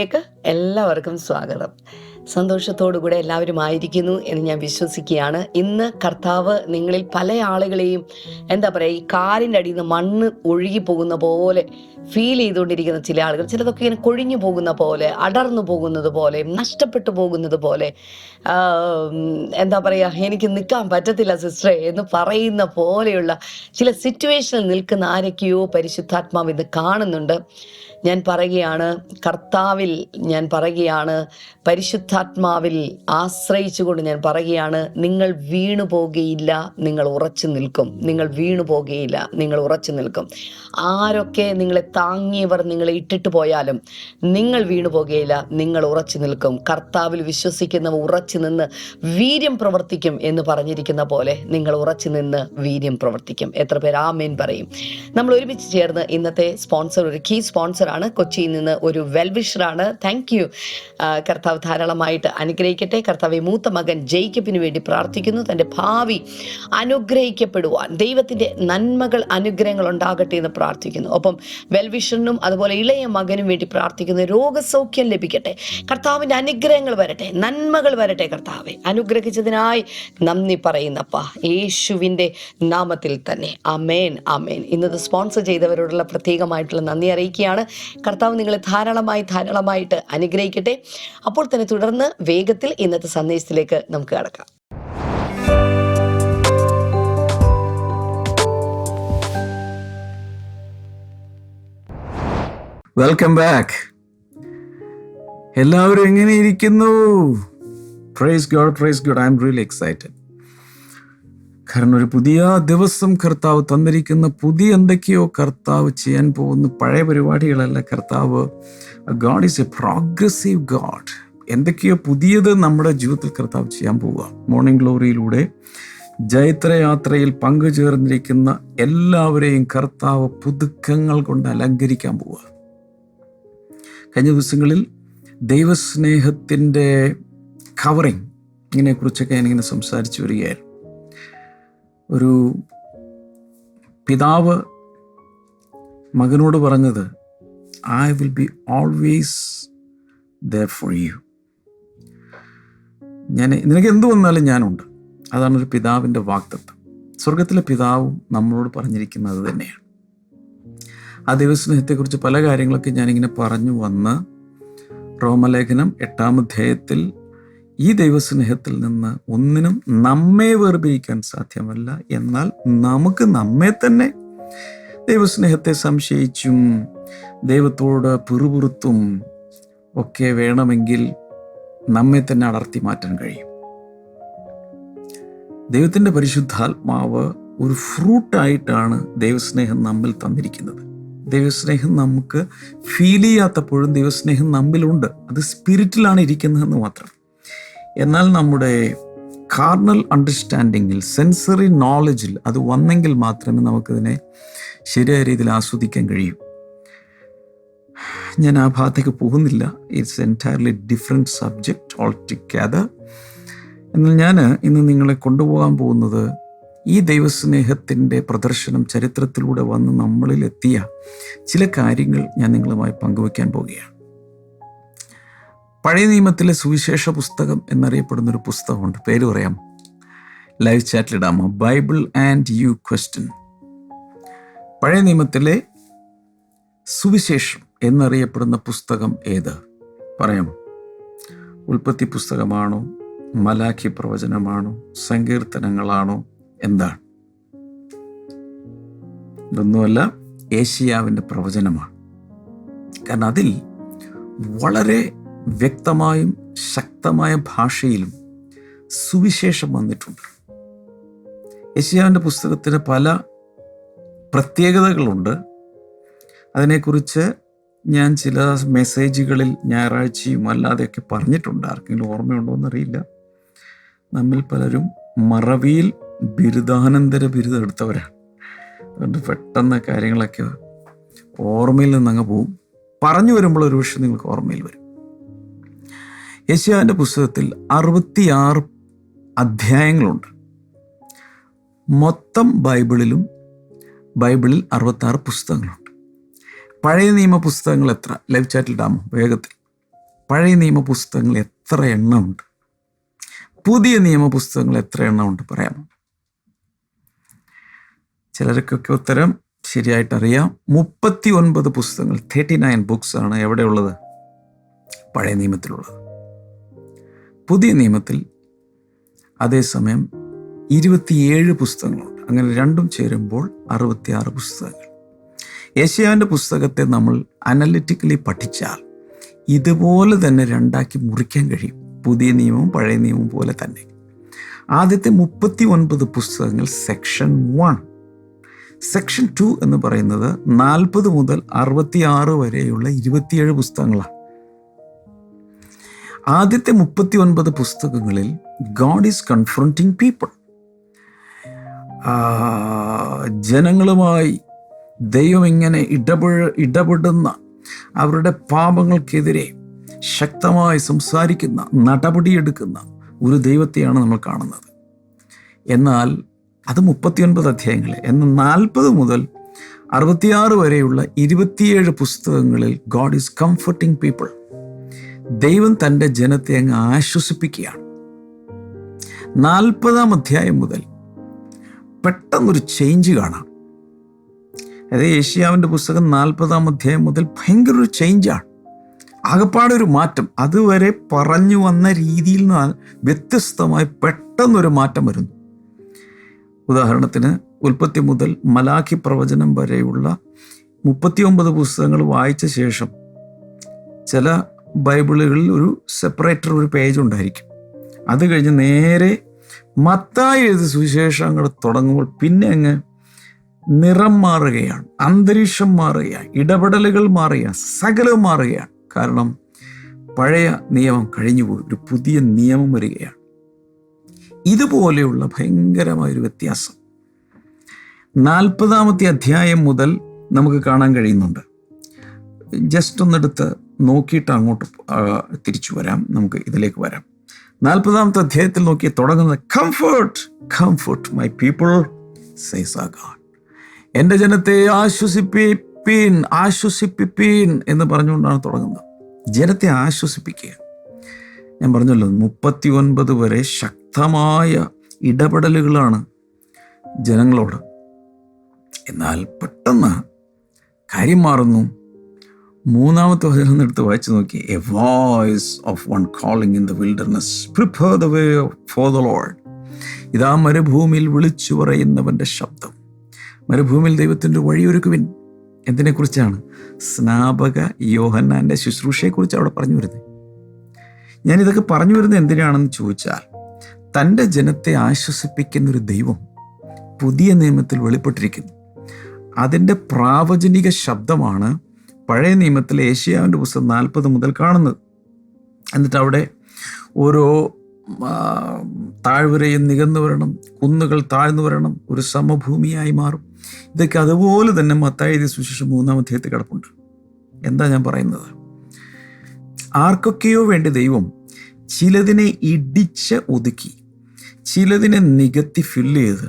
Blessing എല്ലാവർക്കും സ്വാഗതം. സന്തോഷത്തോടുകൂടെ എല്ലാവരും ആയിരിക്കുന്നു എന്ന് ഞാൻ വിശ്വസിക്കുകയാണ്. ഇന്ന് കർത്താവ് നിങ്ങളിൽ പല ആളുകളെയും എന്താ പറയുക ഈ കാലിന്റെ അടിയിൽ നിന്ന് മണ്ണ് ഒഴുകി പോകുന്ന പോലെ ഫീൽ ചെയ്തുകൊണ്ടിരിക്കുന്ന ചില ആളുകൾ ചിലതൊക്കെ ഇങ്ങനെ കൊഴിഞ്ഞു പോകുന്ന പോലെ അടർന്നു പോകുന്നത് പോലെ നഷ്ടപ്പെട്ടു പോകുന്നത് പോലെ എന്താ പറയുക എനിക്ക് നിൽക്കാൻ പറ്റത്തില്ല സിസ്റ്ററെ എന്ന് പറയുന്ന പോലെയുള്ള ചില സിറ്റുവേഷനിൽ നിൽക്കുന്ന ആരൊക്കെയോ പരിശുദ്ധാത്മാവ് ഇന്ന് കാണുന്നുണ്ട്. ഞാൻ പറയുകയാണ് കർത്താവിൽ ഞാൻ പറയുകയാണ് പരിശുദ്ധാത്മാവിൽ ആശ്രയിച്ചുകൊണ്ട് ഞാൻ പറയുകയാണ് നിങ്ങൾ വീണു പോകുകയില്ല നിങ്ങൾ ഉറച്ചു നിൽക്കും. നിങ്ങൾ വീണു പോകുകയില്ല നിങ്ങൾ ഉറച്ചു നിൽക്കും. ആരൊക്കെ നിങ്ങളെ താങ്ങിയവർ നിങ്ങളെ ഇട്ടിട്ട് പോയാലും നിങ്ങൾ വീണു പോകുകയില്ല നിങ്ങൾ ഉറച്ചു നിൽക്കും. കർത്താവിൽ വിശ്വസിക്കുന്നവ ഉറച്ചു നിന്ന് വീര്യം പ്രവർത്തിക്കും എന്ന് പറഞ്ഞിരിക്കുന്ന പോലെ നിങ്ങൾ ഉറച്ചു നിന്ന് വീര്യം പ്രവർത്തിക്കും. എത്ര പേർ ആമേൻ പറയും. നമ്മൾ ഒരുമിച്ച് ചേർന്ന് ഇന്നത്തെ സ്പോൺസർ ഒരു കീ സ്പോൺസറാണ് കൊച്ചിയിൽ നിന്ന് ഒരു വെൽവിഷറാണ് താങ്ക് യു കർത്താവ് ധാരാളമായിട്ട് അനുഗ്രഹിക്കട്ടെ. കർത്താവ് മൂത്ത മകൻ ജയിക്കപ്പിന് വേണ്ടി പ്രാർത്ഥിക്കുന്നു. തന്റെ ഭാവി അനുഗ്രഹിക്കപ്പെടുവാൻ ദൈവത്തിന്റെ നന്മകൾ അനുഗ്രഹങ്ങൾ ഉണ്ടാകട്ടെ എന്ന് പ്രാർത്ഥിക്കുന്നു. ഒപ്പം വെൽവിഷറിനും അതുപോലെ ഇളയ മകനും വേണ്ടി പ്രാർത്ഥിക്കുന്നു രോഗസൗഖ്യം ലഭിക്കട്ടെ. കർത്താവിന്റെ അനുഗ്രഹങ്ങൾ വരട്ടെ. നന്മകൾ വരട്ടെ കർത്താവെ. അനുഗ്രഹിച്ചതിനായി നന്ദി പറയുന്നപ്പ. യേശുവിന്റെ നാമത്തിൽ തന്നെ. അമേൻ അമേൻ ഇന്നത് സ്പോൺസർ ചെയ്തവരോടുള്ള പ്രത്യേകമായിട്ടുള്ള നന്ദി അറിയിക്കുകയാണ്. കർത്താവ് നിങ്ങളെ ധാരാളമായി ധാരാളമായിട്ട് അനുഗ്രഹിക്കട്ടെ. അപ്പോൾ തന്നെ തുടർന്ന് വേഗത്തിൽ ഇന്നത്തെ സന്ദേശത്തിലേക്ക് നമുക്ക് കടക്കാം. വെൽക്കം ബാക്ക് എല്ലാവരും എങ്ങനെ ഇരിക്കുന്നു? Praise God praise God I'm really excited കാരണം ഒരു പുതിയ ദിവസം കർത്താവ് തന്നിരിക്കുന്ന പുതിയ എന്തൊക്കെയോ കർത്താവ് ചെയ്യാൻ പോകുന്ന പഴയ പരിപാടികളല്ല കർത്താവ്. God is a progressive God എന്തൊക്കെയോ പുതിയത് നമ്മുടെ ജീവിതത്തിൽ കർത്താവ് ചെയ്യാൻ പോവുക. മോർണിംഗ് ഗ്ലോറിയിലൂടെ ജൈത്രയാത്രയിൽ പങ്കുചേർന്നിരിക്കുന്ന എല്ലാവരെയും കർത്താവ് പുതുക്കങ്ങൾ കൊണ്ട് അലങ്കരിക്കാൻ പോവുക. കഴിഞ്ഞ ദിവസങ്ങളിൽ ദൈവസ്നേഹത്തിന്റെ കവറിങ് ഇതിനെക്കുറിച്ചൊക്കെ ഞാനിങ്ങനെ സംസാരിച്ചു വരികയായിരുന്നു. ഒരു പിതാവ് മകനോട് പറഞ്ഞത് I will be always there for you ഞാൻ നിനക്ക് എന്ത് വന്നാലും ഞാനുണ്ട്. അതാണ് ഒരു പിതാവിന്റെ വാക്തത്വം. സ്വർഗത്തിലെ പിതാവും നമ്മളോട് പറഞ്ഞിരിക്കുന്നത് തന്നെയാണ്. ആ ദൈവസ്നേഹത്തെക്കുറിച്ച് പല കാര്യങ്ങളൊക്കെ ഞാനിങ്ങനെ പറഞ്ഞു വന്ന് റോമലേഖനം എട്ടാം അധ്യായത്തിൽ ഈ ദൈവസ്നേഹത്തിൽ നിന്ന് ഒന്നിനും നമ്മെ വേർപിരിക്കാൻ സാധ്യമല്ല. എന്നാൽ നമുക്ക് നമ്മെ തന്നെ ദൈവസ്നേഹത്തെ സംശയിച്ചും ദൈവത്തോട് പിറുപിറുത്തും ഒക്കെ വേണമെങ്കിൽ നമ്മെ തന്നെ അടർത്തി മാറ്റാൻ കഴിയും. ദൈവത്തിന്റെ പരിശുദ്ധാത്മാവ് ഒരു ഫ്രൂട്ടായിട്ടാണ് ദൈവസ്നേഹം നമ്മിൽ തന്നിരിക്കുന്നത്. ദൈവസ്നേഹം നമുക്ക് ഫീൽ ചെയ്യാത്തപ്പോഴും ദൈവസ്നേഹം നമ്മിലുണ്ട്. അത് സ്പിരിറ്റിലാണ് ഇരിക്കുന്നതെന്ന് മാത്രം. എന്നാൽ നമ്മുടെ കാർണൽ അണ്ടർസ്റ്റാൻഡിങ്ങിൽ സെൻസറി നോളജിൽ അത് വന്നെങ്കിൽ മാത്രമേ നമുക്കതിനെ ശരിയായ രീതിയിൽ ആസ്വദിക്കാൻ കഴിയൂ. ഞാൻ ആ ഭാഗത്തേക്ക് പോകുന്നില്ല. It's entirely different subject altogether എന്നാൽ ഞാൻ ഇന്ന് നിങ്ങളെ കൊണ്ടുപോകാൻ പോകുന്നത് ഈ ദൈവസ്നേഹത്തിന്റെ പ്രദർശനം ചരിത്രത്തിലൂടെ വന്ന് നമ്മളിൽ എത്തിയ ചില കാര്യങ്ങൾ ഞാൻ നിങ്ങളുമായി പങ്കുവയ്ക്കാൻ പോവുകയാണ് പഴയ നിയമത്തിലെ സുവിശേഷ പുസ്തകം എന്നറിയപ്പെടുന്ന ഒരു പുസ്തകമുണ്ട്. പേര് പറയാം. ലൈവ് ചാറ്റിലിടാമോ ബൈബിൾ ആൻഡ് യു ക്വസ്റ്റ്യൻ പഴയ നിയമത്തിലെ സുവിശേഷം എന്നറിയപ്പെടുന്ന പുസ്തകം ഏത്? പറയാം. ഉൽപ്പത്തി പുസ്തകമാണോ? മലാഖി പ്രവചനമാണോ? സങ്കീർത്തനങ്ങളാണോ? എന്താണ്? ഇതൊന്നുമല്ല ഏഷ്യാവിന്റെ പ്രവചനമാണ്. കാരണം അതിൽ വളരെ വ്യക്തമായും ശക്തമായ ഭാഷയിലും സുവിശേഷം വന്നിട്ടുണ്ട്. യശിയാവിന്റെ പുസ്തകത്തിന് പല പ്രത്യേകതകളുണ്ട്. അതിനെക്കുറിച്ച് ഞാൻ ചില മെസ്സേജുകളിൽ ഞായറാഴ്ചയും അല്ലാതെയൊക്കെ പറഞ്ഞിട്ടുണ്ട്. ആർക്കെങ്കിലും ഓർമ്മയുണ്ടോ എന്നറിയില്ല. നമ്മിൽ പലരും മറവിയിൽ ബിരുദാനന്തര ബിരുദം എടുത്തവരാണ്. അതുകൊണ്ട് പെട്ടെന്ന് കാര്യങ്ങളൊക്കെ ഓർമ്മയിൽ നിന്നങ്ങ് പോവും. പറഞ്ഞു വരുമ്പോൾ ഒരു പക്ഷേ നിങ്ങൾക്ക് ഓർമ്മയിൽ വരും. യശയാന്റെ പുസ്തകത്തിൽ അറുപത്തിയാറ് അധ്യായങ്ങളുണ്ട്. മൊത്തം ബൈബിളിലും ബൈബിളിൽ അറുപത്താറ് പുസ്തകങ്ങളുണ്ട്. പഴയ നിയമ പുസ്തകങ്ങൾ എത്ര? ലൈവ് ചാറ്റിൽ ഇടാമോ? വേഗത്തിൽ. പഴയ നിയമ പുസ്തകങ്ങൾ എത്ര എണ്ണമുണ്ട്? പുതിയ നിയമ പുസ്തകങ്ങൾ എത്ര എണ്ണമുണ്ട് പറയാമോ? ചിലർക്കൊക്കെ ഉത്തരം ശരിയായിട്ട് അറിയാം. മുപ്പത്തി ഒൻപത് പുസ്തകങ്ങൾ തേർട്ടി നയൻ ബുക്സ് ആണ് എവിടെയുള്ളത്? പഴയ നിയമത്തിലുള്ളത്. പുതിയ നിയമത്തിൽ അതേസമയം ഇരുപത്തിയേഴ് പുസ്തകങ്ങളുണ്ട്. അങ്ങനെ രണ്ടും ചേരുമ്പോൾ അറുപത്തിയാറ് പുസ്തകങ്ങൾ. യേശയാവിന്റെ പുസ്തകത്തെ നമ്മൾ അനലിറ്റിക്കലി പഠിച്ചാൽ ഇതുപോലെ തന്നെ രണ്ടാക്കി മുറിക്കാൻ കഴിയും. പുതിയ നിയമവും പഴയ നിയമവും പോലെ തന്നെ. ആദ്യത്തെ മുപ്പത്തി ഒൻപത് പുസ്തകങ്ങൾ സെക്ഷൻ വൺ. സെക്ഷൻ ടു എന്ന് പറയുന്നത് നാൽപ്പത് മുതൽ അറുപത്തിയാറ് വരെയുള്ള ഇരുപത്തിയേഴ് പുസ്തകങ്ങളാണ്. ആദ്യത്തെ മുപ്പത്തി ഒൻപത് പുസ്തകങ്ങളിൽ ഗോഡ് ഈസ് കൺഫ്രണ്ടിങ് പീപ്പിൾ ജനങ്ങളുമായി ദൈവം ഇങ്ങനെ ഇടപെഴ ഇടപെടുന്ന അവരുടെ പാപങ്ങൾക്കെതിരെ ശക്തമായി സംസാരിക്കുന്ന നടപടിയെടുക്കുന്ന ഒരു ദൈവത്തെയാണ് നമ്മൾ കാണുന്നത്. എന്നാൽ അത് മുപ്പത്തിയൊൻപത് അധ്യായങ്ങൾ എന്നാൽ നാൽപ്പത് മുതൽ അറുപത്തിയാറ് വരെയുള്ള ഇരുപത്തിയേഴ് പുസ്തകങ്ങളിൽ ഗോഡ് ഈസ് കംഫർട്ടിങ് പീപ്പിൾ ദൈവം തന്റെ ജനത്തെ അങ്ങ് ആശ്വസിപ്പിക്കുകയാണ്. നാൽപ്പതാം അധ്യായം മുതൽ പെട്ടെന്നൊരു ചേഞ്ച് കാണാം. അതായത് ഏഷ്യാവിന്റെ പുസ്തകം നാൽപ്പതാം അധ്യായം മുതൽ ഭയങ്കര ഒരു ചേഞ്ചാണ് ആകപ്പാടെ ഒരു മാറ്റം. അതുവരെ പറഞ്ഞു വന്ന രീതിയിൽ നിന്ന് വ്യത്യസ്തമായി പെട്ടെന്നൊരു മാറ്റം വരുന്നു. ഉദാഹരണത്തിന് ഉൽപ്പത്തി മുതൽ മലാഖി പ്രവചനം വരെയുള്ള മുപ്പത്തിയൊമ്പത് പുസ്തകങ്ങൾ വായിച്ച ശേഷം ചില ബൈബിളുകളിൽ ഒരു സെപ്പറേറ്റർ ഒരു പേജ് ഉണ്ടായിരിക്കും. അത് കഴിഞ്ഞ് നേരെ മത്തായി എഴുതി സുവിശേഷങ്ങൾ തുടങ്ങുമ്പോൾ പിന്നെ അങ്ങ് നിറം മാറുകയാണ് അന്തരീക്ഷം മാറുകയാണ് ഇടപെടലുകൾ മാറുകയാണ് സകലവും മാറുകയാണ്. കാരണം പഴയ നിയമം കഴിഞ്ഞുപോയി ഒരു പുതിയ നിയമം വരികയാണ്. ഇതുപോലെയുള്ള ഭയങ്കരമായൊരു വ്യത്യാസം. നാൽപ്പതാമത്തെ അധ്യായം മുതൽ നമുക്ക് കാണാൻ കഴിയുന്നുണ്ട്. ജസ്റ്റ് ഒന്നെടുത്ത് നോക്കിയിട്ട് അങ്ങോട്ട് തിരിച്ചു വരാം. നമുക്ക് ഇതിലേക്ക് വരാം. നാൽപ്പതാമത്തെ അധ്യായത്തിൽ നോക്കി തുടങ്ങുന്നത് comfort comfort my people says a God എന്റെ ജനത്തെ ആശ്വസിപ്പിപ്പീൻ ആശ്വസിപ്പിപ്പീൻ എന്ന് പറഞ്ഞുകൊണ്ടാണ് തുടങ്ങുന്നത്. ജനത്തെ ആശ്വസിപ്പിക്കുക. ഞാൻ പറഞ്ഞല്ലോ മുപ്പത്തി ഒൻപത് വരെ ശക്തമായ ഇടപെടലുകളാണ് ജനങ്ങളോട്. എന്നാൽ പെട്ടെന്ന് കാര്യം മാറുന്നു. മൂന്നാമത്തെ വചനം എടുത്ത് വായിച്ചു നോക്കി. A voice of one calling in the wilderness prepare the way for the Lord ഇതാ മരുഭൂമിയിൽ വിളിച്ചു പറയുന്നവന്റെ ശബ്ദം. മരുഭൂമിയിൽ ദൈവത്തിന്റെ വഴിയൊരുക്കുവിൻ എന്തിനെക്കുറിച്ചാണ്? സ്നാപക യോഹന്നാന്റെ ശുശ്രൂഷയെക്കുറിച്ച് അവിടെ പറഞ്ഞു വരുന്നത്. ഞാനിതൊക്കെ പറഞ്ഞു വരുന്നത് എന്തിനാണെന്ന് ചോദിച്ചാൽ തന്റെ ജനത്തെ ആശ്വസിപ്പിക്കുന്ന ഒരു ദൈവം പുതിയ നിയമത്തിൽ വെളിപ്പെട്ടിരിക്കുന്നു. അതിന്റെ പ്രാവചനിക ശബ്ദമാണ് പഴയ നിയമത്തിൽ ഏഷ്യാവിന്റെ പുസ്തകം നാൽപ്പത് മുതൽ കാണുന്നത്. എന്നിട്ട് അവിടെ ഓരോ താഴ്വരയും നികന്നു വരണം കുന്നുകൾ താഴ്ന്നു വരണം ഒരു സമഭൂമിയായി മാറും. ഇതൊക്കെ അതുപോലെ തന്നെ മത്തായി സുശേഷം മൂന്നാം അധ്യായത്തിൽ കിടപ്പുണ്ട്. എന്താ ഞാൻ പറയുന്നത്? ആർക്കൊക്കെയോ വേണ്ടി ദൈവം ചിലതിനെ ഇടിച്ച് ഒതുക്കി ചിലതിനെ നികത്തി ഫില്ല് ചെയ്ത്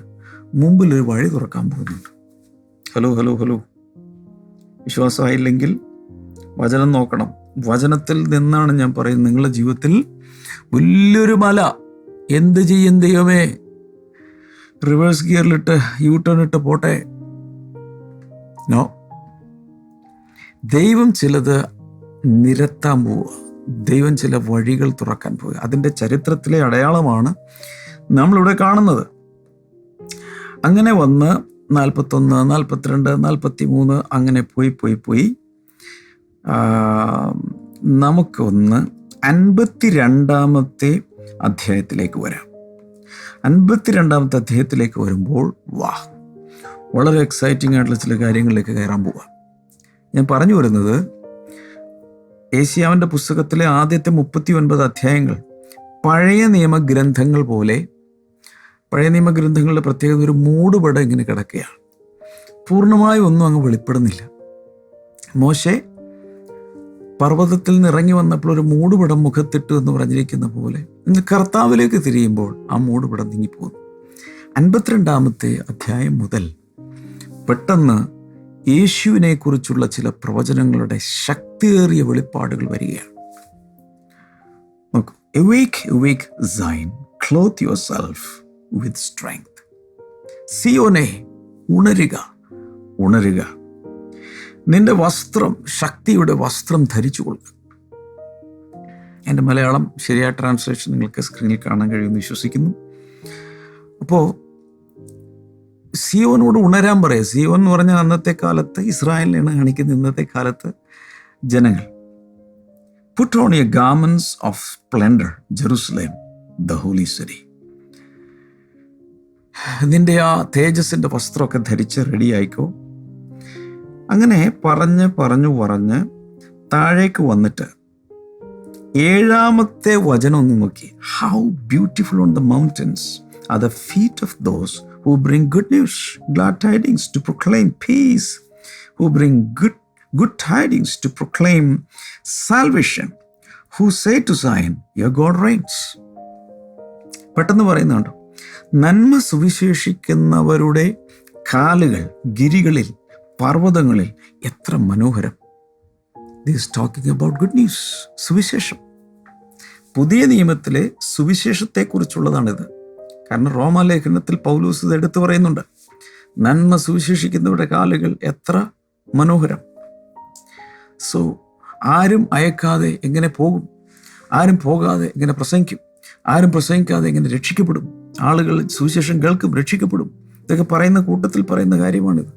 മുമ്പിൽ ഒരു വഴി തുറക്കാൻ പോകുന്നുണ്ട്. Hello hello hello. വിശ്വാസമായില്ലെങ്കിൽ വചനം നോക്കണം. വചനത്തിൽ നിന്നാണ് ഞാൻ പറയുന്നത്. നിങ്ങളുടെ ജീവിതത്തിൽ വലിയൊരു മല എന്ത് ചെയ്യും ദൈവമേ? റിവേഴ്സ് ഗിയറിലിട്ട് യൂ ടേൺ ഇട്ട് പോട്ടെ? നോ ദൈവം ചിലത് നിരത്താൻ പോവുക. ദൈവം ചില വഴികൾ തുറക്കാൻ പോവുക. അതിന്റെ ചരിത്രത്തിലെ അടയാളമാണ് നമ്മളിവിടെ കാണുന്നത്. അങ്ങനെ വന്ന് നാൽപ്പത്തൊന്ന് നാൽപ്പത്തിരണ്ട് നാൽപ്പത്തി മൂന്ന് അങ്ങനെ പോയി പോയി പോയി. നമുക്കൊന്ന് അൻപത്തി രണ്ടാമത്തെ അധ്യായത്തിലേക്ക് വരാം. അൻപത്തി രണ്ടാമത്തെ അധ്യായത്തിലേക്ക് വരുമ്പോൾ വാ വളരെ എക്സൈറ്റിംഗ് ആയിട്ടുള്ള ചില കാര്യങ്ങളിലേക്ക് കയറാൻ പോവാം. ഞാൻ പറഞ്ഞു വരുന്നത് ഏഷ്യാവിന്റെ പുസ്തകത്തിലെ ആദ്യത്തെ മുപ്പത്തി ഒൻപത് അധ്യായങ്ങൾ പഴയ നിയമഗ്രന്ഥങ്ങൾ പോലെ പഴയ നിയമഗ്രന്ഥങ്ങളുടെ പ്രത്യേകത ഒരു മൂടുപടം ഇങ്ങനെ കിടക്കുകയാണ്. പൂർണമായും ഒന്നും അങ്ങ് വെളിപ്പെടുന്നില്ല. മോശെ പർവതത്തിൽ നിന്ന് ഇറങ്ങി വന്നപ്പോൾ ഒരു മൂടുപടം മുഖത്തിട്ടു എന്ന് പറഞ്ഞിരിക്കുന്ന പോലെ ഇന്ന് കർത്താവിലേക്ക് തിരിയുമ്പോൾ ആ മൂടുപടം നീങ്ങിപ്പോകുന്നു. അൻപത്തിരണ്ടാമത്തെ അധ്യായം മുതൽ പെട്ടെന്ന് യേശുവിനെ കുറിച്ചുള്ള ചില പ്രവചനങ്ങളുടെ ശക്തിയേറിയ വെളിപ്പാടുകൾ വരികയാണ്. നോക്കൂ awake awake Zion clothe yourself with strength സിയോനെ ഉണരുക ഉണരുക. നിന്റെ വസ്ത്രം ശക്തിയുടെ വസ്ത്രം ധരിച്ചു കൊള്ളുക. എന്റെ മലയാളം ശരിയായ ട്രാൻസ്ലേഷൻ നിങ്ങൾക്ക് സ്ക്രീനിൽ കാണാൻ കഴിയുമെന്ന് വിശ്വസിക്കുന്നു. അപ്പോൾ സിയോനോട് ഉണരാൻ പറയാം. സിയോൻ എന്ന് പറഞ്ഞാൽ അന്നത്തെ കാലത്ത് ഇസ്രായേലിനെയാണ് കാണിക്കുന്ന ഇന്നത്തെ കാലത്ത് ജനങ്ങൾ. Put on your garments of splendour Jerusalem the holy city നിന്റെ ആ തേജസ്സിന്റെ വസ്ത്രമൊക്കെ ധരിച്ച് റെഡി ആയിക്കോ. അങ്ങനെ പറഞ്ഞ് പറഞ്ഞു പറഞ്ഞ് താഴേക്ക് വന്നിട്ട് ഏഴാമത്തെ വചനം ഒന്ന് നോക്കി. How beautiful on the mountains are the feet of those who bring good news glad tidings to proclaim peace who bring good good tidings to proclaim salvation who say to Zion your God reigns പെട്ടെന്ന് പറയുന്നുണ്ട്. നന്മ സുവിശേഷിക്കുന്നവരുടെ കാലുകൾ ഗിരികളിൽ പർവതങ്ങളിൽ എത്ര മനോഹരം. This talking about good news സുവിശേഷം. പുതിയ നിയമത്തിലെ സുവിശേഷത്തെക്കുറിച്ചുള്ളതാണിത്. കാരണം റോമാലേഖനത്തിൽ പൗലൂസ് ഇത് എടുത്തു പറയുന്നുണ്ട്. നന്മ സുവിശേഷിക്കുന്നവരുടെ കാലുകൾ എത്ര മനോഹരം. സോ ആരും അയക്കാതെ എങ്ങനെ പോകും? ആരും പോകാതെ എങ്ങനെ പ്രസംഗിക്കും? ആരും പ്രസംഗിക്കാതെ എങ്ങനെ രക്ഷിക്കപ്പെടും? ആളുകൾ സുവിശേഷം കേൾക്കും രക്ഷിക്കപ്പെടും. ഇതൊക്കെ പറയുന്ന കൂട്ടത്തിൽ പറയുന്ന കാര്യമാണിത്.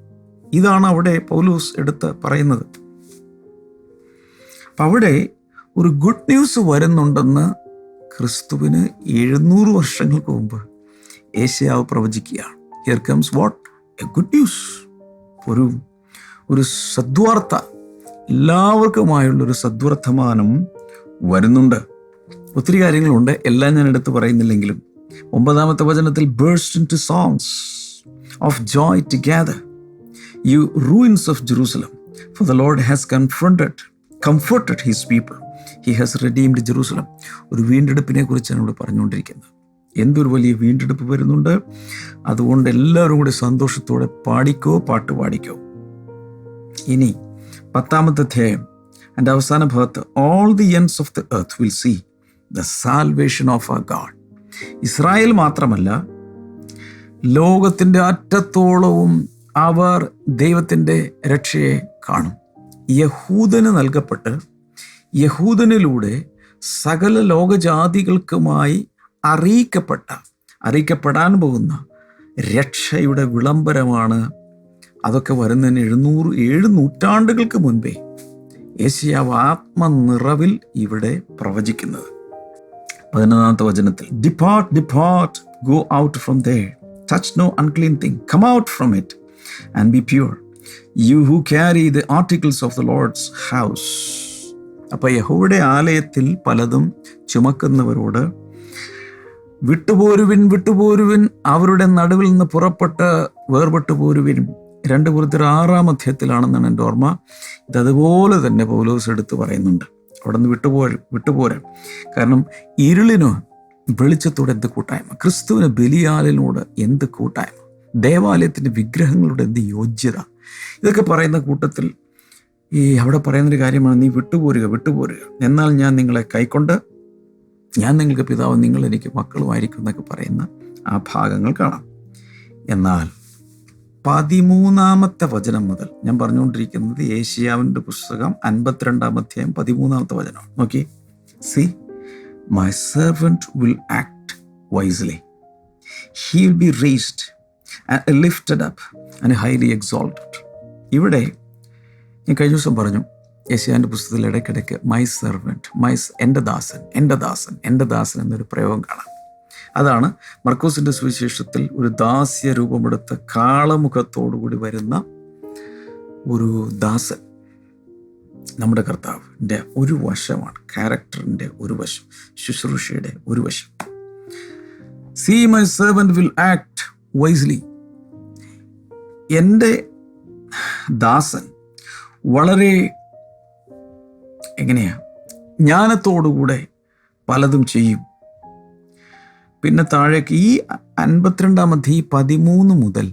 ഇതാണ് അവിടെ പൗലൂസ് എടുത്ത് പറയുന്നത്. അപ്പം അവിടെ ഒരു ഗുഡ് ന്യൂസ് വരുന്നുണ്ടെന്ന് ക്രിസ്തുവിന് എഴുന്നൂറ് വർഷങ്ങൾക്ക് മുമ്പ് ഏഷ്യാവ് പ്രവചിക്കുകയാണ്. Here comes what a good news ഒരു ഒരു സദ്വാർത്ത എല്ലാവർക്കുമായുള്ളൊരു സദ്വർത്തമാനം വരുന്നുണ്ട്. ഒത്തിരി കാര്യങ്ങളുണ്ട്. എല്ലാം ഞാൻ എടുത്ത് പറയുന്നില്ലെങ്കിലും ഒമ്പതാമത്തെ വചനത്തിൽ burst into songs of joy together you ruins of Jerusalem for the Lord has confronted comforted his people he has redeemed Jerusalem ഒരു വീണ്ടെടുപ്പിനെ കുറിച്ചാണ് ഇവിടെ പറഞ്ഞുകൊണ്ടിരിക്കുന്നത് എന്തൊരു വലിയ വീണ്ടെടുപ്പ് വരുന്നുണ്ട്. അതുകൊണ്ട് എല്ലാവരും കൂടി സന്തോഷത്തോടെ പാടിക്കോ പാട്ട് പാടിക്കോ. ഇനി പത്താമത്തെ അധ്യായം. എന്റെ അവസാന ഭാഗത്ത് all the ends of the earth will see the salvation of a God Israel മാത്രമല്ല ലോകത്തിന്റെ അറ്റത്തോളവും അവർ ദൈവത്തിന്റെ രക്ഷയെ കാണും. യഹൂദന് നൽകപ്പെട്ട് യഹൂദനിലൂടെ സകല ലോകജാതികൾക്കുമായി അറിയിക്കപ്പെട്ട അറിയിക്കപ്പെടാൻ പോകുന്ന രക്ഷയുടെ വിളംബരമാണ് അതൊക്കെ വരുന്നതിന് എഴുന്നൂറ് ഏഴ് നൂറ്റാണ്ടുകൾക്ക് മുൻപേ ഏഷ്യാവ് ആത്മനിറവിൽ ഇവിടെ പ്രവചിക്കുന്നത്. പതിനൊന്നാമത്തെ വചനത്തിൽ depart depart go out from there touch no unclean thing come out from it and be pure you who carry the articles of the Lord's house അപ്പോൾ യഹോയുടെ ആലയത്തിൽ പലതും ചുമക്കുന്നവരോട് വിട്ടുപോരുവിൻ വിട്ടുപോരുവിൻ അവരുടെ നടുവിൽ നിന്ന് പുറപ്പെട്ട് വേർപെട്ടു പോരുവിൻ. രണ്ട് കുറിത്തർ ആറാം അധ്യായത്തിലാണെന്നാണ് എന്റെ ഓർമ്മ. ഇത് അതുപോലെ തന്നെ പൗലോസ് എടുത്ത് പറയുന്നുണ്ട്. അവിടെ നിന്ന് വിട്ടുപോ വിട്ടുപോരാൻ. കാരണം ഇരുളിനോ വെളിച്ചത്തോടെ എന്ത് കൂട്ടായ്മ? ക്രിസ്തുവിന് ബലിയാലിനോട് എന്ത് കൂട്ടായ്മ? ദേവാലയത്തിന്റെ വിഗ്രഹങ്ങളുടെ എന്ത് യോഗ്യത ഇതൊക്കെ പറയുന്ന കൂട്ടത്തിൽ ഈ അവിടെ പറയുന്നൊരു കാര്യമാണ് നീ വിട്ടുപോരുക വിട്ടുപോരുക. എന്നാൽ ഞാൻ നിങ്ങളെ കൈക്കൊണ്ട് ഞാൻ നിങ്ങൾക്ക് പിതാവ് നിങ്ങൾ എനിക്ക് മക്കളുമായിരിക്കും എന്നൊക്കെ പറയുന്ന ആ ഭാഗങ്ങൾ കാണാം. എന്നാൽ പതിമൂന്നാമത്തെ വചനം മുതൽ ഞാൻ പറഞ്ഞുകൊണ്ടിരിക്കുന്നത് ഏഷ്യാവിന്റെ പുസ്തകം അൻപത്തിരണ്ടാം അധ്യായം പതിമൂന്നാമത്തെ വചനം നോക്കി. See my servant will act wisely he will be raised lifted up and highly exalted ഇവിടെ ഞാൻ കഴിഞ്ഞ ദിവസം പറഞ്ഞു യേശുവിന്റെ പുസ്തകത്തിൽ ഇടയ്ക്കിടയ്ക്ക് മൈ സെർവന്റ് മൈ എന്റെ ദാസൻ എന്റെ ദാസൻ എന്റെ ദാസൻ എന്നൊരു പ്രയോഗം കാണാം. അതാണ് മർക്കോസിന്റെ സുവിശേഷത്തിൽ ഒരു ദാസ്യ രൂപമെടുത്ത കാളമുഖത്തോടുകൂടി വരുന്ന ഒരു ദാസൻ. നമ്മുടെ കർത്താവിന്റെ ഒരു വശമാണ് ക്യാരക്ടറിന്റെ ഒരു വശം ശുശ്രൂഷയുടെ ഒരു വശം. See my servant will act wisely എന്റെ ദാസൻ വളരെ എങ്ങനെയാ? ജ്ഞാനത്തോടുകൂടെ പലതും ചെയ്യും. പിന്നെ താഴേക്ക് ഈ അൻപത്തിരണ്ടാം അധ്യയം പതിമൂന്ന് മുതൽ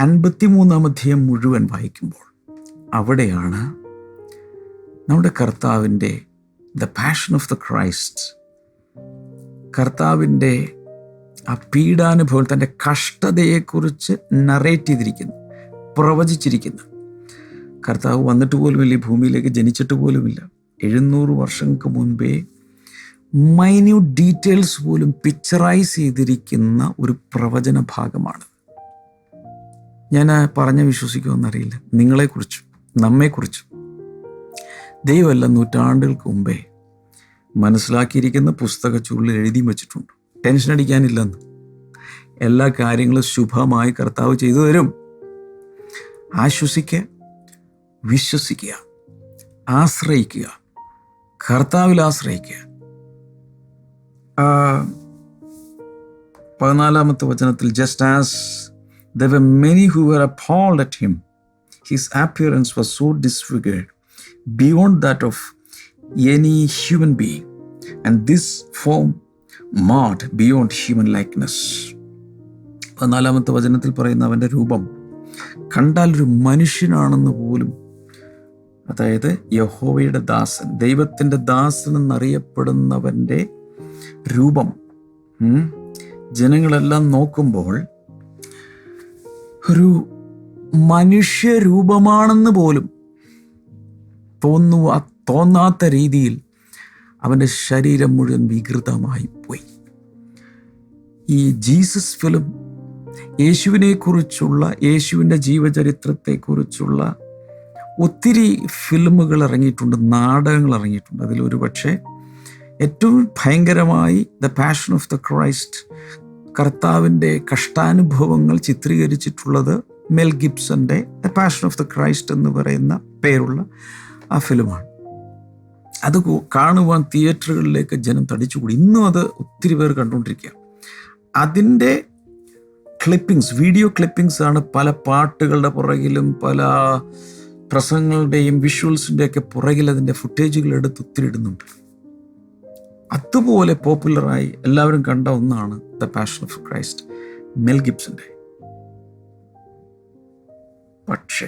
അൻപത്തിമൂന്നാം അധ്യയം മുഴുവൻ വായിക്കുമ്പോൾ അവിടെയാണ് നമ്മുടെ കർത്താവിന്റെ the passion of the Christ കർത്താവിന്റെ ആ പീഡാനുഭവം തന്റെ കഷ്ടതയെക്കുറിച്ച് നറേറ്റ് ചെയ്തിരിക്കുന്നു പ്രവചിച്ചിരിക്കുന്നു. കർത്താവ് വന്നിട്ട് പോലുമില്ല ഈ ഭൂമിയിലേക്ക് ജനിച്ചിട്ട് പോലുമില്ല. എഴുന്നൂറ് വർഷങ്ങൾക്ക് മുൻപേ മൈന്യൂട്ട് ഡീറ്റെയിൽസ് പോലും പിക്ചറൈസ് ചെയ്തിരിക്കുന്ന ഒരു പ്രവചന ഭാഗമാണ്. ഞാൻ പറഞ്ഞ് വിശ്വസിക്കുമെന്നറിയില്ല നിങ്ങളെക്കുറിച്ചും നമ്മെക്കുറിച്ചും. ദൈവമല്ല നൂറ്റാണ്ടുകൾക്ക് മുമ്പേ മനസ്സിലാക്കിയിരിക്കുന്ന പുസ്തക ചുരുളിൽ എഴുതി വെച്ചിട്ടുണ്ട്. ടെൻഷൻ അടിക്കാനില്ലെന്ന്. എല്ലാ കാര്യങ്ങളും ശുഭമായി കർത്താവ് ചെയ്തു തരും. ആശ്വസിക്കുക വിശ്വസിക്കുക ആശ്രയിക്കുക കർത്താവിൽ ആശ്രയിക്കുക പതിനാലാമത്തെ വചനത്തിൽ just as there were many who were appalled at him his appearance was so disfigured beyond that of any human being and this form marred beyond human likeness പതിനാലാമത്തെ വചനത്തിൽ പറയുന്ന അവന്റെ രൂപം കണ്ടാൽ ഒരു മനുഷ്യനാണെന്ന് പോലും അതായത് യഹോവയുടെ ദാസൻ ദൈവത്തിന്റെ ദാസൻ എന്നറിയപ്പെടുന്നവന്റെ രൂപം. ജനങ്ങളെല്ലാം നോക്കുമ്പോൾ ഒരു മനുഷ്യരൂപമാണെന്ന് പോലും തോന്നു തോന്നാത്ത രീതിയിൽ അവന്റെ ശരീരം മുഴുവൻ വികൃതമായി പോയി. ഈ ജീസസ് ഫിലിം യേശുവിനെക്കുറിച്ചുള്ള യേശുവിന്റെ ജീവചരിത്രത്തെക്കുറിച്ചുള്ള ഒത്തിരി ഫിലിമുകൾ ഇറങ്ങിയിട്ടുണ്ട് നാടകങ്ങൾ ഇറങ്ങിയിട്ടുണ്ട്. അതിലൊരു പക്ഷേ ഏറ്റവും ഭയങ്കരമായി the passion of the Christ കർത്താവിന്റെ കഷ്ടാനുഭവങ്ങൾ ചിത്രീകരിച്ചിട്ടുള്ളത് Mel ഗിബ്സന്റെ the passion of the Christ എന്ന് പറയുന്ന പേരുള്ള ആ ഫിലിമാണ്. അത് കാണുവാൻ തിയേറ്ററുകളിലേക്ക് ജനം തടിച്ചുകൂടി. ഇന്നും അത് ഒത്തിരി പേർ കണ്ടുകൊണ്ടിരിക്കുക അതിന്റെ ക്ലിപ്പിങ്സ് വീഡിയോ ക്ലിപ്പിങ്സ് ആണ് പല പാട്ടുകളുടെ പുറകിലും പല പ്രസംഗങ്ങളുടെയും വിഷ്വൽസിന്റെയൊക്കെ പുറകിൽ അതിന്റെ ഫുട്ടേജുകൾ എടുത്ത് ഒത്തിരി ഇടുന്നുണ്ട്. അതുപോലെ പോപ്പുലറായി എല്ലാവരും കണ്ട ഒന്നാണ് the Passion of Christ Mel ഗിബ്സിന്റെ പക്ഷേ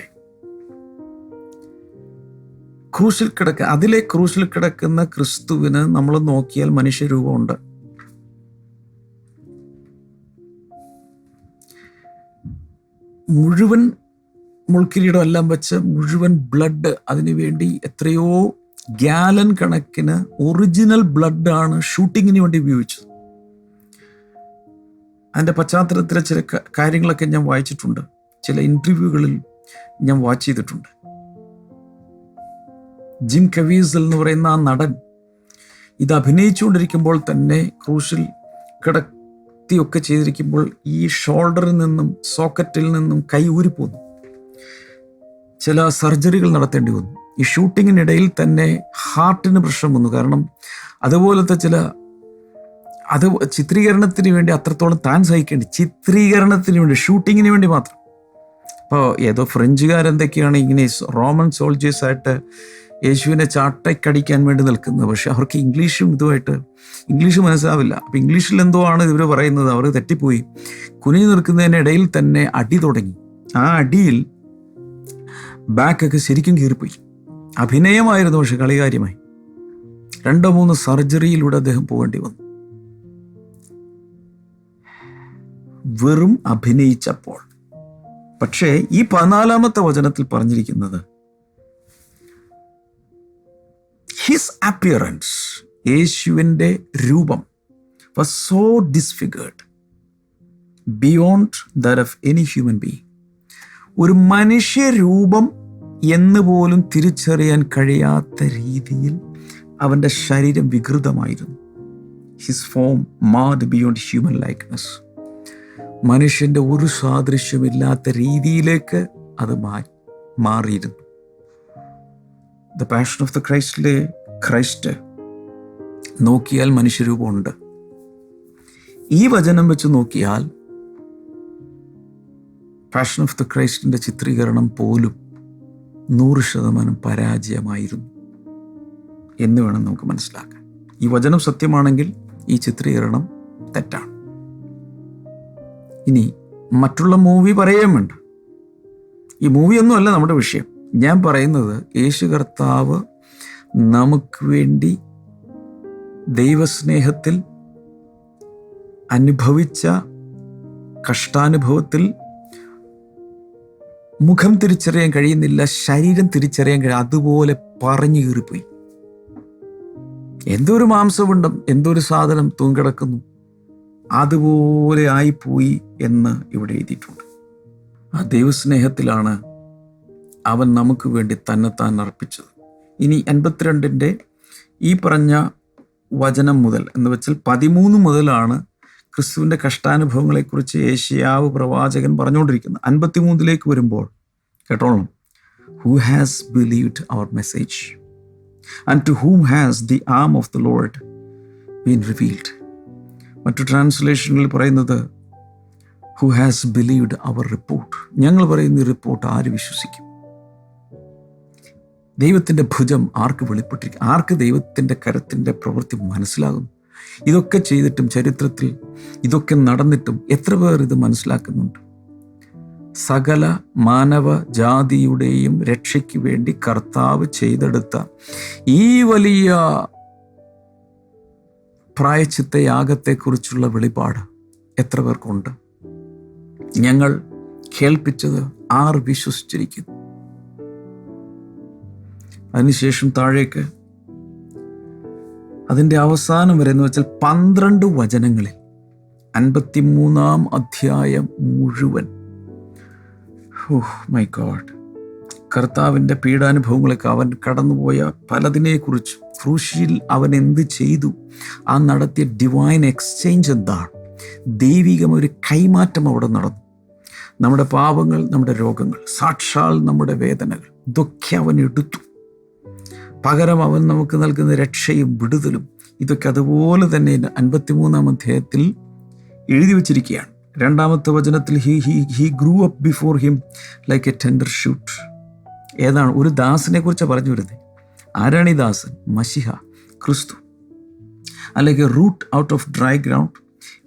ക്രൂശിൽ കിടക്ക അതിലെ ക്രൂശിൽ കിടക്കുന്ന ക്രിസ്തുവിന് നമ്മൾ നോക്കിയാൽ മനുഷ്യരൂപമുണ്ട്. മുഴുവൻ മുൾക്കിരീടം എല്ലാം വെച്ച് മുഴുവൻ ബ്ലഡ് അതിനുവേണ്ടി എത്രയോ ഗ്യാലൻ കണക്കിന് ഒറിജിനൽ ബ്ലഡാണ് ഷൂട്ടിങ്ങിന് വേണ്ടി ഉപയോഗിച്ചത്. അതിന്റെ പശ്ചാത്തലത്തിലെ ചില കാര്യങ്ങളൊക്കെ ഞാൻ വായിച്ചിട്ടുണ്ട്. ചില ഇന്റർവ്യൂകളിൽ ഞാൻ വാച്ച് ചെയ്തിട്ടുണ്ട്. ജിം കവീസൽ എന്ന് പറയുന്ന ആ നടൻ ഇത് അഭിനയിച്ചുകൊണ്ടിരിക്കുമ്പോൾ തന്നെ ക്രൂശിൽ കിടത്തിയൊക്കെ ചെയ്തിരിക്കുമ്പോൾ ഈ ഷോൾഡറിൽ നിന്നും സോക്കറ്റിൽ നിന്നും കൈ ഊരിപ്പോന്നു. ചില സർജറികൾ നടത്തേണ്ടി വന്നു. ഈ ഷൂട്ടിങ്ങിനിടയിൽ തന്നെ ഹാർട്ടിന് പ്രശ്നം വന്നു. കാരണം അതുപോലത്തെ ചില അത് ചിത്രീകരണത്തിന് വേണ്ടി അത്രത്തോളം താൻ സഹിക്കേണ്ടി ചിത്രീകരണത്തിന് വേണ്ടി ഷൂട്ടിങ്ങിന് വേണ്ടി മാത്രം. അപ്പോൾ ഏതോ ഫ്രഞ്ചുകാരെന്തൊക്കെയാണ് ഇങ്ങനെ റോമൻ സോൾജേഴ്സ് ആയിട്ട് യേശുവിനെ ചാട്ടക്കടിക്കാൻ വേണ്ടി നിൽക്കുന്നത്. പക്ഷെ അവർക്ക് ഇംഗ്ലീഷും ഇതുമായിട്ട് ഇംഗ്ലീഷ് മനസ്സിലാവില്ല. അപ്പം ഇംഗ്ലീഷിൽ എന്തോ ആണ് ഇവർ പറയുന്നത്. അവർ തെറ്റിപ്പോയി. കുനിഞ്ഞു നിൽക്കുന്നതിനിടയിൽ തന്നെ അടി തുടങ്ങി. ആ അടിയിൽ ബാക്കൊക്കെ ശരിക്കും കീറിപ്പോയി. അഭിനയമായിരുന്നു പക്ഷെ കളികാര്യമായി. രണ്ടോ മൂന്ന് സർജറിയിലൂടെ അദ്ദേഹം പോകേണ്ടി വന്നു. വെറും അഭിനയിച്ചപ്പോൾ. പക്ഷേ ഈ പതിനാലാമത്തെ വചനത്തിൽ പറഞ്ഞിരിക്കുന്നത് ഹിസ് അപ്പിയറൻസ് യേശുവിന്റെ രൂപം was so disfigured beyond that of any human being ഒരു മനുഷ്യരൂപം എന്ന് പോലും തിരിച്ചറിയാൻ കഴിയാത്ത രീതിയിൽ അവന്റെ ശരീരം വികൃതമായിരുന്നു. His form marred beyond human likeness മനുഷ്യന്റെ ഒരു സാദൃശ്യമില്ലാത്ത രീതിയിലേക്ക് അത് മാറിയിരുന്നു. ദ പാഷൻ ഓഫ് ദ ക്രൈസ്റ്റിലെ ക്രൈസ്റ്റ് നോക്കിയാൽ മനുഷ്യരൂപമുണ്ട്. ഈ വചനം വെച്ച് നോക്കിയാൽ പാഷൻ ഓഫ് ദ ക്രൈസ്റ്റിന്റെ ചിത്രീകരണം പോലും നൂറ് ശതമാനം പരാജയമായിരുന്നു എന്ന് വേണം നമുക്ക് മനസ്സിലാക്കാൻ. ഈ വചനം സത്യമാണെങ്കിൽ ഈ ചിത്രീകരണം തെറ്റാണ്. ഇനി മറ്റുള്ള മൂവി പറയുകയും വേണ്ട. ഈ മൂവി അല്ല നമ്മുടെ വിഷയം. ഞാൻ പറയുന്നത് യേശു കർത്താവ് നമുക്ക് വേണ്ടി ദൈവസ്നേഹത്തിൽ അനുഭവിച്ച കഷ്ടാനുഭവത്തിൽ മുഖം തിരിച്ചറിയാൻ കഴിയുന്നില്ല ശരീരം തിരിച്ചറിയാൻ കഴിയും അതുപോലെ പറഞ്ഞു കീറിപ്പോയി. എന്തോ ഒരു മാംസമുണ്ടും എന്തോ ഒരു സാധനം തൂങ്ങിടക്കുന്നു അതുപോലെ ആയിപ്പോയി എന്ന് ഇവിടെ എഴുതിയിട്ടുണ്ട്. ആ ദൈവസ്നേഹത്തിലാണ് അവൻ നമുക്ക് വേണ്ടി തന്നെത്താൻ അർപ്പിച്ചത്. ഇനി എൺപത്തിരണ്ടിന്റെ ഈ പറഞ്ഞ വചനം മുതൽ എന്ന് വെച്ചാൽ പതിമൂന്ന് മുതലാണ് ക്രിസ്തുവിന്റെ കഷ്ടാനുഭവങ്ങളെക്കുറിച്ച് ഏഷ്യാവ് പ്രവാചകൻ പറഞ്ഞുകൊണ്ടിരിക്കുന്നത് അൻപത്തിമൂന്നിലേക്ക് വരുമ്പോൾ കേട്ടോളണം. Who has believed our message and to whom has the arm of the Lord been revealed മറ്റു ട്രാൻസ്ലേഷനിൽ പറയുന്നത് who has believed our report ഞങ്ങൾ പറയുന്ന റിപ്പോർട്ട് ആര് വിശ്വസിക്കും? ദൈവത്തിന്റെ ഭുജം ആർക്ക് വെളിപ്പെട്ടിരിക്കും? ആർക്ക് ദൈവത്തിന്റെ കരത്തിന്റെ പ്രവൃത്തി മനസ്സിലാകുന്നു? ഇതൊക്കെ ചെയ്തിട്ടും ചരിത്രത്തിൽ ഇതൊക്കെ നടന്നിട്ടും എത്ര പേർ ഇത് മനസ്സിലാക്കുന്നുണ്ട്? സകല മാനവ ജാതിയുടെയും രക്ഷയ്ക്ക് വേണ്ടി കർത്താവ് ചെയ്തെടുത്ത ഈ വലിയ പ്രായച്ചിത്ത യാഗത്തെക്കുറിച്ചുള്ള വെളിപാട് എത്ര പേർക്കുണ്ട്? ഞങ്ങൾ കേൾപ്പിച്ചത് ആർ വിശ്വസിച്ചിരിക്കുന്നു. അതിനുശേഷം താഴേക്ക് അതിന്റെ അവസാനം വരെ എന്ന് വെച്ചാൽ പന്ത്രണ്ട് വചനങ്ങളിൽ അൻപത്തിമൂന്നാം അധ്യായം മുഴുവൻ. ഓഹ് മൈ ഗോഡ് കർത്താവിന്റെ പീഡാനുഭവങ്ങളൊക്കെ അവൻ കടന്നുപോയ പലതിനെക്കുറിച്ച് ക്രൂശിയിൽ അവൻ എന്ത് ചെയ്തു? ആ നടത്തിയ ഡിവൈൻ എക്സ്ചേഞ്ച് എന്താണ്? ദൈവികം ഒരു കൈമാറ്റം അവിടെ നടന്നു. നമ്മുടെ പാപങ്ങൾ നമ്മുടെ രോഗങ്ങൾ സാക്ഷാൽ നമ്മുടെ വേദനകൾ ഇതൊക്കെ അവൻ എടുത്തു. പകരം അവൻ നമുക്ക് നൽകുന്ന രക്ഷയും വിടുതലും ഇതൊക്കെ അതുപോലെ തന്നെ അൻപത്തിമൂന്നാം അധ്യായത്തിൽ എഴുതി വച്ചിരിക്കുകയാണ്. രണ്ടാമത്തെ വചനത്തിൽ he he he grew up before him like a tender shoot ഏതാണ്? ഒരു ദാസിനെ കുറിച്ച് പറഞ്ഞു വരുന്നത് ആരാണ് ദാസൻ? മഷിഹ ക്രിസ്തു. അല്ലെങ്കിൽ root out of dry ground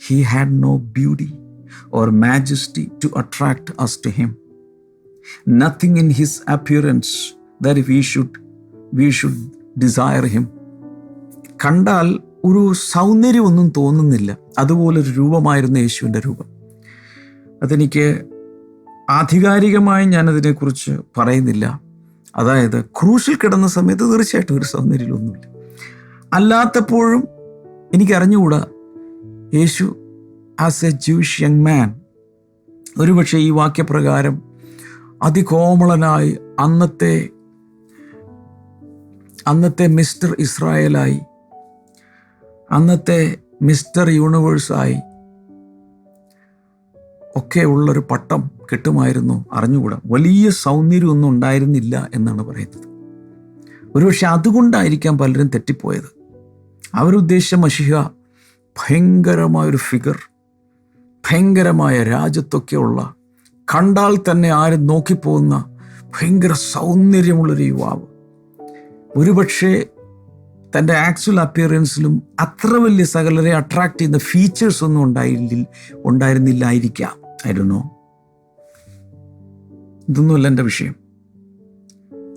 he had no beauty or majesty to attract us to him nothing in his appearance that we should we should desire him കണ്ടാൽ ഒരു സൗന്ദര്യമൊന്നും തോന്നുന്നില്ല. അതുപോലൊരു രൂപമായിരുന്നു യേശുവിന്റെ രൂപം. അതെനിക്ക് ആധികാരികമായി ഞാനതിനെക്കുറിച്ച് പറയുന്നില്ല. അതായത് ക്രൂശിൽ കിടന്ന സമയത്ത് തീർച്ചയായിട്ടും ഒരു സൗന്ദര്യമൊന്നുമില്ല. അല്ലാത്തപ്പോഴും എനിക്കറിഞ്ഞുകൂടാ യേശു as a Jewish young man ഒരുപക്ഷെ ഈ വാക്യപ്രകാരം അതികോമളനായി അന്നത്തെ അന്നത്തെ മിസ്റ്റർ ഇസ്രായേലായി. അന്നത്തെ മിസ്റ്റർ യൂണിവേഴ്സായി. ഒക്കെ ഉള്ളൊരു പട്ടം കിട്ടുമായിരുന്നു അറിഞ്ഞുകൂടാ. വലിയ സൗന്ദര്യം ഒന്നും ഉണ്ടായിരുന്നില്ല എന്നാണ് പറയുന്നത്. ഒരുപക്ഷെ അതുകൊണ്ടായിരിക്കാം പലരും തെറ്റിപ്പോയത്. അവരുദ്ദേശിച്ച മഷിഹ ഭയങ്കരമായൊരു ഫിഗർ ഭയങ്കരമായ രാജ്യത്തൊക്കെയുള്ള കണ്ടാൽ തന്നെ ആരും നോക്കിപ്പോകുന്ന ഭയങ്കര സൗന്ദര്യമുള്ളൊരു യുവാവ്. ഒരുപക്ഷെ തന്റെ ആക്ച്വൽ അപ്പിയറൻസിലും അത്ര വലിയ സകലരെ അട്രാക്ട് ചെയ്യുന്ന ഫീച്ചേഴ്സ് ഒന്നും ഉണ്ടായില്ല ഉണ്ടായിരുന്നില്ലായിരിക്കാം. ആയിരുന്നോ ഇതൊന്നുമല്ല എന്റെ വിഷയം.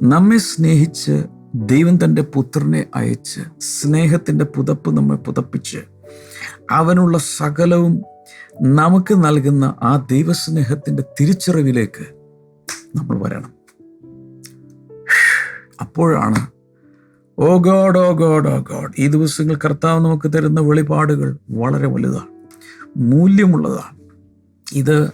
നമ്മെ സ്നേഹിച്ച് ദൈവം തന്റെ പുത്രനെ അയച്ച് സ്നേഹത്തിന്റെ പുതപ്പ് നമ്മെ പുതപ്പിച്ച് അവനുള്ള സകലവും നമുക്ക് നൽകുന്ന ആ ദൈവസ്നേഹത്തിന്റെ തിരിച്ചറിവിലേക്ക് നമ്മൾ വരണം. അപ്പോഴാണ് oh God oh God oh God. ഈ ദിവസങ്ങൾ കർത്താവ് നമുക്ക് തരുന്ന വെളിപാടുകൾ വളരെ വലുതാണ്. മൂല്യമുള്ളതാണ്. ഇത്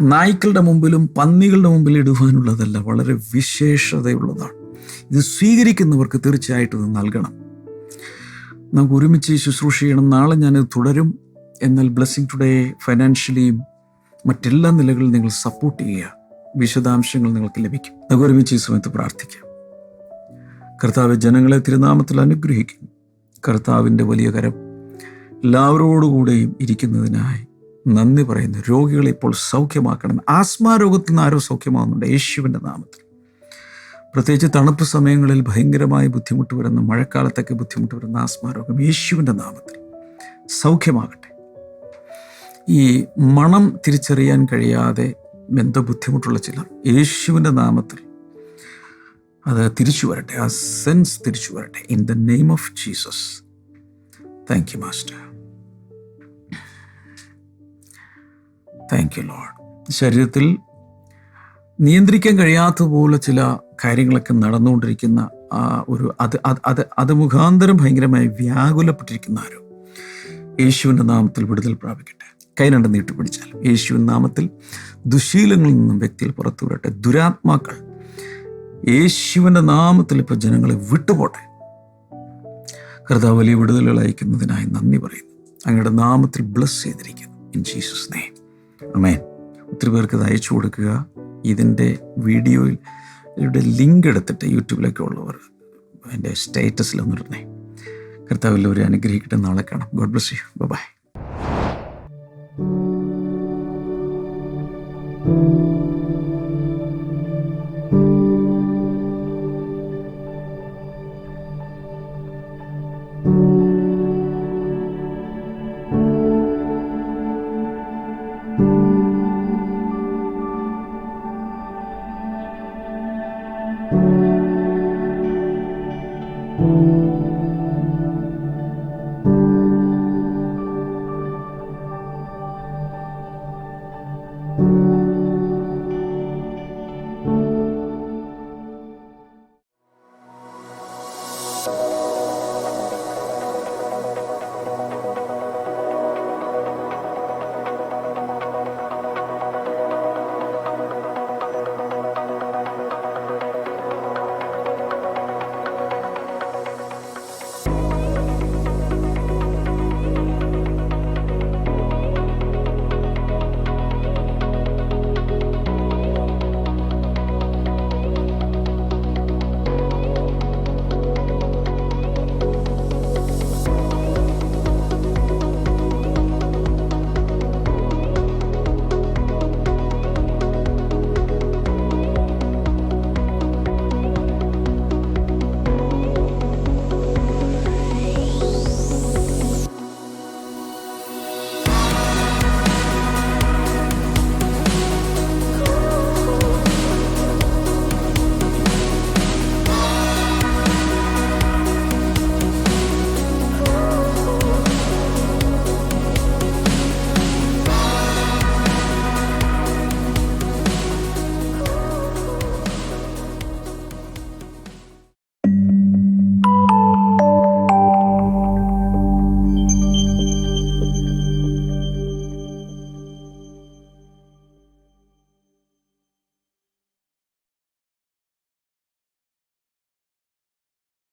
നായ്ക്കളുടെ മുമ്പിലും പന്നികളുടെ മുമ്പിൽ ഇടുവാനുള്ളതല്ല വളരെ വിശേഷതയുള്ളതാണ്. ഇത് സ്വീകരിക്കുന്നവർക്ക് തീർച്ചയായിട്ടും ഇത് നൽകണം. നമുക്ക് ഒരുമിച്ച് ശുശ്രൂഷ ചെയ്യണം. നാളെ ഞാനിത് തുടരും. എന്നാൽ ബ്ലെസ്സിങ് ടുഡേ ഫൈനാൻഷ്യലിയും മറ്റെല്ലാ നിലകളിലും നിങ്ങൾ സപ്പോർട്ട് ചെയ്യുക. വിശദാംശങ്ങൾ നിങ്ങൾക്ക് ലഭിക്കും. നമുക്ക് ഒരുമിച്ച് ഈ സമയത്ത് പ്രാർത്ഥിക്കാം. കർത്താവ് ജനങ്ങളെ തിരുനാമത്തിൽ അനുഗ്രഹിക്കുന്നു. കർത്താവിന്റെ വലിയ കരം എല്ലാവരോടുകൂടെയും ഇരിക്കുന്നതിനായി നന്ദി പറയുന്നു. രോഗികളെ ഇപ്പോൾ സൗഖ്യമാക്കണം. ആസ്മാ രോഗത്തിൽ നിന്ന് ആരോ സൗഖ്യമാകുന്നുണ്ട്. യേശുവിന്റെ നാമത്തിൽ. പ്രത്യേകിച്ച് തണുപ്പ് സമയങ്ങളിൽ ഭയങ്കരമായി ബുദ്ധിമുട്ട് വരുന്ന മഴക്കാലത്തൊക്കെ ബുദ്ധിമുട്ട് വരുന്ന ആസ്മാരോഗം യേശുവിന്റെ നാമത്തിൽ. സൗഖ്യമാകട്ടെ. ഈ മണം തിരിച്ചറിയാൻ കഴിയാതെ എന്തോ ബുദ്ധിമുട്ടുള്ള ചിലർ യേശുവിന്റെ നാമത്തിൽ അത് തിരിച്ചു വരട്ടെ. ആ സെൻസ് തിരിച്ചു വരട്ടെ. In the name of Jesus thank you master thank you Lord ശരീരത്തിൽ നിയന്ത്രിക്കാൻ കഴിയാത്തതുപോലെ ചില കാര്യങ്ങളൊക്കെ നടന്നുകൊണ്ടിരിക്കുന്ന ആ ഒരു അത് അത് അത് മുഖാന്തരം ഭയങ്കരമായി വ്യാകുലപ്പെട്ടിരിക്കുന്ന ആരും യേശുവിന്റെ നാമത്തിൽ വിടുതൽ പ്രാപിക്കട്ടെ. കൈ രണ്ട് പിടിച്ചാൽ. യേശുവിൻ നാമത്തിൽ ദുശീലങ്ങളിൽ നിന്നും വ്യക്തിയിൽ പുറത്തു വരട്ടെ ദുരാത്മാക്കൾ യേശുവിന്റെ നാമത്തിൽ ഇപ്പോൾ ജനങ്ങളെ വിട്ടുപോട്ടെ. കർത്താവ് വലിയ വിടുതലുകൾ അയക്കുന്നതിനായി നന്ദി പറയുന്നു. അങ്ങയുടെ നാമത്തിൽ ബ്ലസ് ചെയ്തിരിക്കുന്നു. ഇൻ ജീസസ് നെയ്മ് അമേൻ ഒത്തിരി പേർക്ക് ഇത് അയച്ചു കൊടുക്കുക. ഇതിന്റെ വീഡിയോയിൽ ഇവിടെ ലിങ്ക് എടുത്തിട്ട് യൂട്യൂബിലൊക്കെ ഉള്ളവർ എന്റെ കർത്താവിൽ ഒരു അനുഗ്രഹിക്കട്ടെ. നാളെ കാണാം. God bless you by